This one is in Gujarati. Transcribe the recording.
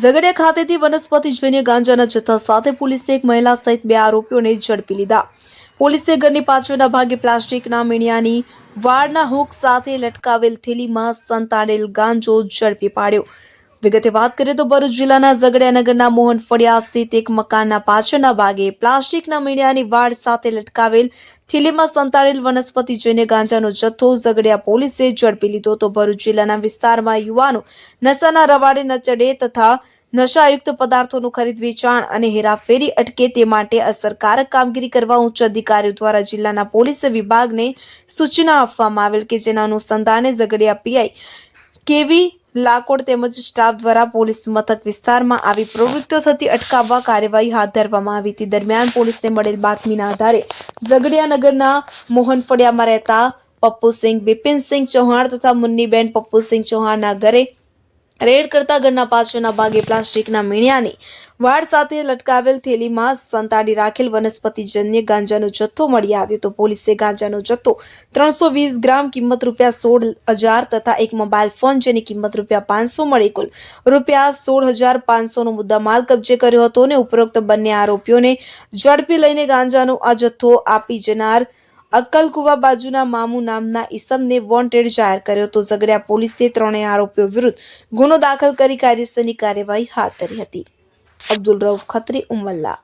ઝઘડિયા ખાતેથી વનસ્પતિ જોઈને ગાંજાના જથ્થા સાથે પોલીસે એક મહિલા સહિત બે આરોપીઓને ઝડપી લીધા. પોલીસે ઘરની પાછળના ભાગે પ્લાસ્ટિકના મીણિયાની વાળના હુક સાથે લટકાવેલ થેલીમાં સંતાડેલ ગાંજો ઝડપી પાડ્યો. વિગતે વાત કરીએ તો ભરૂચ જિલ્લાના ઝઘડિયાનગરના મોહન ફળિયા સ્થિત એક મકાનના પાછળના ભાગે પ્લાસ્ટિકના મીડિયાની વાડ સાથે લટકાવેલ થીલીમાં સંતાડેલ વનસ્પતિ જોઈને ગાંજાનો જથ્થો ઝઘડિયા પોલીસે ઝડપી લીધો તો ભરૂચ જિલ્લાના વિસ્તારમાં યુવાનો નશાના રવાડે ન ચડે તથા નશાયુક્ત પદાર્થોનું ખરીદ વેચાણ અને હેરાફેરી અટકે તે માટે અસરકારક કામગીરી કરવા ઉચ્ચ અધિકારીઓ દ્વારા જિલ્લાના પોલીસ વિભાગને સૂચના આપવામાં આવેલ કે જેના અનુસંધાને ઝઘડિયા પીઆઈ કેવી લાકોડ તેમજ સ્ટાફ દ્વારા પોલીસ મથક વિસ્તારમાં આવી પ્રવૃત્તિઓ થતી અટકાવવા કાર્યવાહી હાથ ધરવામાં આવી હતી. દરમિયાન પોલીસને મળેલ બાતમીના આધારે ઝઘડિયાનગરના મોહન ફળિયામાં રહેતા પપ્પુસિંહ, બિપિનસિંહ ચૌહાણ તથા મુન્નીબેન પપ્પુસિંહ ચૌહાણના ઘરે રેડ કરતા ઘરના પાછળના ભાગે પ્લાસ્ટિકના મીણિયાની વાડ સાથે લટકાવેલ થેલીમાં સંતાડી રાખેલ વનસ્પતિજન્ય ગાંજાનો જથ્થો મળી આવ્યો તો પોલીસે ગાંજાનો જથ્થો ત્રણસો વીસ ગ્રામ કિંમત રૂપિયા સોળ હજાર તથા એક મોબાઈલ ફોન જેની કિંમત રૂપિયા પાંચસો મળી કુલ રૂપિયા સોળ હજાર પાંચસોનો મુદ્દા માલ કબજે કર્યો હતો અને ઉપરોક્ત બંને આરોપીઓને ઝડપી લઈને ગાંજાનો આ જથ્થો આપી જનાર અક્કલકુવા બાજુના મામુ નામના ઈસમને વોન્ટેડ જાહેર કર્યો તો ઝઘડિયા પોલીસે ત્રણેય આરોપીઓ વિરુદ્ધ ગુનો દાખલ કરી કાયદેસરની કાર્યવાહી હાથ ધરી હતી. અબ્દુલ રઉફ ખત્રી, ઉમલ્લા.